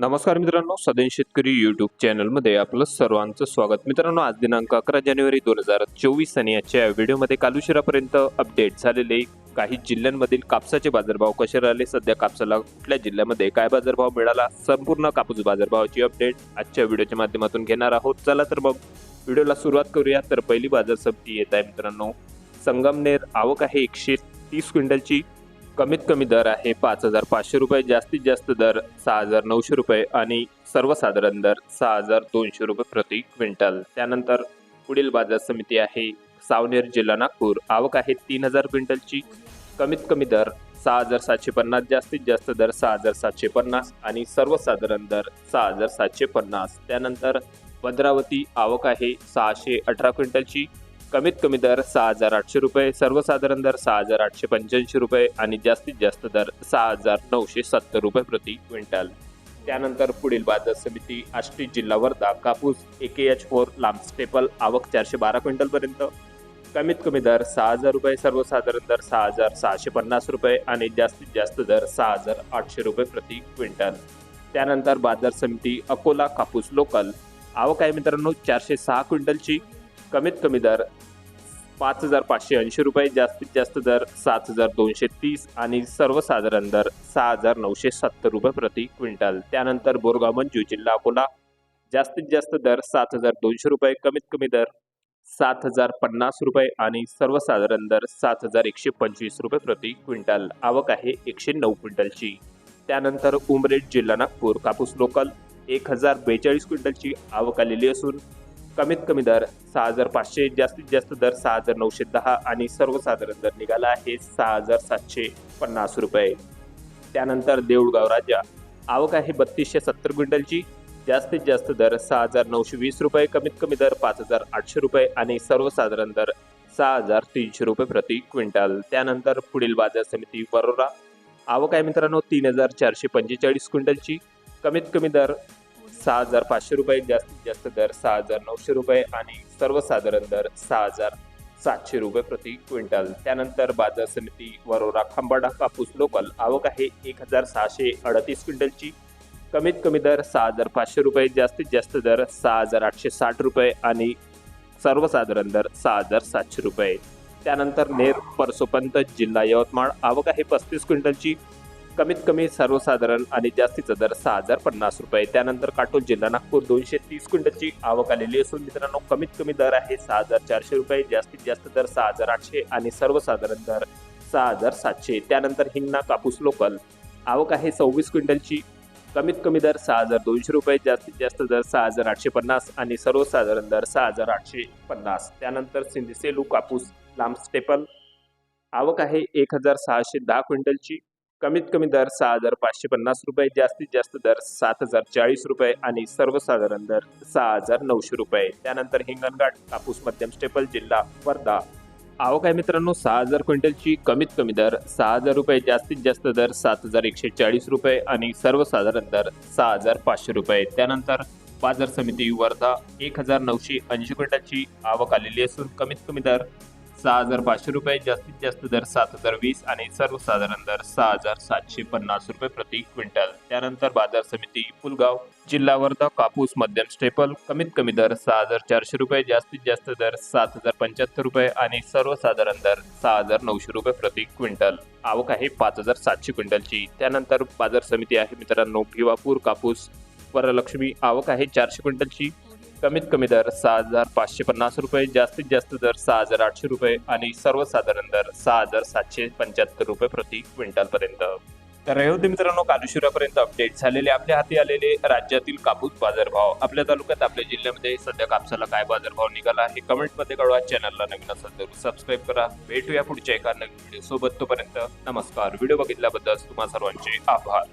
नमस्कार मित्रांनो सदैन शेतकरी युट्यूब चॅनलमध्ये आपलं सर्वांचं स्वागत. मित्रांनो आज दिनांक अकरा जानेवारी दोन हजार चोवीस आणि आजच्या व्हिडिओमध्ये कालुशिरापर्यंत अपडेट झालेले काही जिल्ह्यांमधील कापसाचे बाजारभाव कसे राहिले सध्या कापसाला कुठल्या जिल्ह्यामध्ये काय बाजारभाव मिळाला संपूर्ण कापूस बाजारभावाची अपडेट आजच्या व्हिडिओच्या माध्यमातून घेणार आहोत. चला तर मग व्हिडिओला सुरुवात करूया. तर पहिली बाजार समिती येत आहे मित्रांनो. संगमनेर आवक आहे एकशे तीस क्विंटलची. कमीत कमी दर आहे पाच हजार पाचशे रुपये जास्तीत जास्त दर सहा हजार नऊशे रुपये आणि सर्वसाधारण दर सहा हजार दोनशे रुपये प्रति क्विंटल. त्यानंतर पुढील बाजार समिती आहे सावनेर जिल्हा नागपूर. आवक आहे तीन हजार क्विंटलची. कमीत कमी दर सहा हजार सातशे पन्नास जास्तीत जास्त दर सहा हजार सातशे पन्नास आणि सर्वसाधारण दर सहा हजार सातशे पन्नास. त्यानंतर भद्रावती आवक आहे सहाशे अठरा क्विंटलची. कमीत कमी दर सहा हजार आठशे रुपये सर्वसाधारण दर सहा हजार आठशे पंच्याऐंशी रुपये आणि जास्तीत जास्त दर सहा हजार नऊशे सत्तर रुपये प्रति क्विंटल. त्यानंतर पुढील बाजार समिती आष्टी जिल्हा वर्धा कापूस ए के एच फोर लांब स्टेपल आवक चारशे बारा क्विंटलपर्यंत कमीत कमी दर सहा हजार रुपये सर्वसाधारण दर सहा हजार सहाशे पन्नास रुपये आणि जास्तीत जास्त दर सहा हजार आठशे रुपये प्रति क्विंटल. त्यानंतर बाजार समिती अकोला कापूस लोकल. आवक आहे मित्रांनो चारशे सहा क्विंटलची. कमीत कमी दर पाच हजार पाचशे ऐंशी रुपये जास्तीत जास्त दर सात हजार दोनशे तीस आणि सर्वसाधारण दर सहा हजार नऊशे सत्तर रुपये प्रति क्विंटल. त्यानंतर बोरगाव मंजू जिल्हा अकोला जास्तीत जास्त दर सात हजार दोनशे रुपये कमीत कमी दर सात हजार पन्नास रुपये आणि सर्वसाधारण दर सात हजार एकशे पंचवीस रुपये प्रति क्विंटल. आवक आहे एकशे नऊ क्विंटलची. त्यानंतर उमरेड जिल्हा नागपूर कापूस लोकल एक हजार बेचाळीस क्विंटलची आवक आलेली असून कमीत कमी दर सहा हजार पाचशे जास्तीत जास्त दर सहा हजार नऊशे दहा आणि सर्वसाधारण दर निघाला आहे सहा हजार सातशे पन्नास रुपये. त्यानंतर देऊळगाव राजा. आवक आहे बत्तीसशे सत्तर क्विंटलची. जास्तीत जास्त दर सहा हजार नऊशे वीस रुपये कमीत कमी दर पाच हजार आठशे रुपये आणि सर्वसाधारण दर सहा हजार तीनशे रुपये प्रति क्विंटल. त्यानंतर पुढील बाजार समिती वरोरा. आवक आहे मित्रांनो तीन हजार चारशे पंचेचाळीस क्विंटलची. कमीत कमी दर सहा हजार पाचशे रुपये जास्तीत जास्त दर सहा हजार नऊशे रुपये आणि सर्वसाधारण दर सहा हजार सातशे रुपये प्रति क्विंटल. त्यानंतर बाजार समिती वरोरा खंबाडा कापूस लोकल आवक आहे एक हजार सहाशे अडतीस क्विंटलची. कमीत कमी दर सहा हजार पाचशे रुपये जास्तीत जास्त दर सहा हजार आठशे साठ रुपये आणि सर्वसाधारण दर सहा हजार सातशे रुपये. त्यानंतर नेर परसोपंत जिल्हा यवतमाळ आवक आहे पस्तीस क्विंटलची. कमीत कमी सर्वसाधारण आणि जास्तीचा दर सहा हजार पन्नास रुपये. त्यानंतर काटोल जिल्हा नागपूर दोनशे तीस क्विंटलची आवक आलेली असून मित्रांनो कमीत कमी दर आहे सहा हजार चारशे रुपये जास्तीत जास्त दर सहा हजार आठशे आणि सर्वसाधारण दर सहा हजार सातशे. त्यानंतर हिंगणा कापूस लोकल आवक आहे सव्वीस क्विंटलची कमीत कमी दर सहा हजार दोनशे रुपये जास्तीत जास्त दर सहा हजार आठशे पन्नास आणि सर्वसाधारण दर सहा हजार आठशे पन्नास. त्यानंतर सिंधी सेलू कापूस लांब स्टेपल आवक आहे एक हजार सहाशे दहा क्विंटलची कमीत कमी दर सहा हजार पाचशे पन्नास रुपये जास्तीत जास्त दर सात हजार चाळीस रुपये आणि सर्वसाधारण दर सहा हजार नऊशे रुपये. त्यानंतर हिंगणघाट कापूस मध्यम स्टेपल जिल्हा वर्धा. आवक आहे मित्रांनो सहा हजार क्विंटलची कमीत कमी दर सहा हजार रुपये जास्तीत जास्त दर सात हजार एकशे चाळीस रुपये आणि सर्वसाधारण दर सहा हजार पाचशे रुपये. त्यानंतर बाजार समिती वर्धा एक हजार नऊशे ऐंशी क्विंटलची आवक आलेली असून कमीत कमी दर सहा हजार पाचशे रुपये जास्तीत जास्त दर सात हजार वीस आणि सर्वसाधारण दर सहा हजार सातशे पन्नास रुपये प्रति क्विंटल. त्यानंतर बाजार समिती पुलगाव जिल्हा वर्धा कापूस मध्यम स्टेपल कमीत कमी दर सहा हजार चारशे रुपये जास्तीत जास्त दर सात हजार पंच्याहत्तर रुपये आणि सर्वसाधारण दर सहा हजार नऊशे रुपये प्रति क्विंटल. आवक आहे पाच हजार सातशे क्विंटलची. त्यानंतर बाजार समिती आहे मित्रांनो भिवापूर कापूस वरलक्ष्मी. आवक आहे चारशे क्विंटलची. कमीत कमी दर सहा हजार पाचशे पन्नास रुपये जास्तीत जास्त दर सहा हजार आठशे रुपये आणि सर्वसाधारण दर सहा हजार सातशे पंच्याहत्तर रुपये प्रति क्विंटल पर्यंत तर हे होते मित्रांनो कालुशिरापर्यंत अपडेट झालेले आपल्या हाती आलेले राज्यातील कापूस बाजारभाव. आपल्या तालुक्यात आपल्या जिल्ह्यामध्ये सध्या कापसाला काय बाजारभाव निघाला आहे कमेंटमध्ये कळवा. चॅनलला नवीन असेल तर सबस्क्राईब करा. भेटूया पुढच्या एका नवीन व्हिडिओ सोबत तोपर्यंत नमस्कार. व्हिडिओ बघितल्याबद्दल तुम्हा सर्वांचे आभार.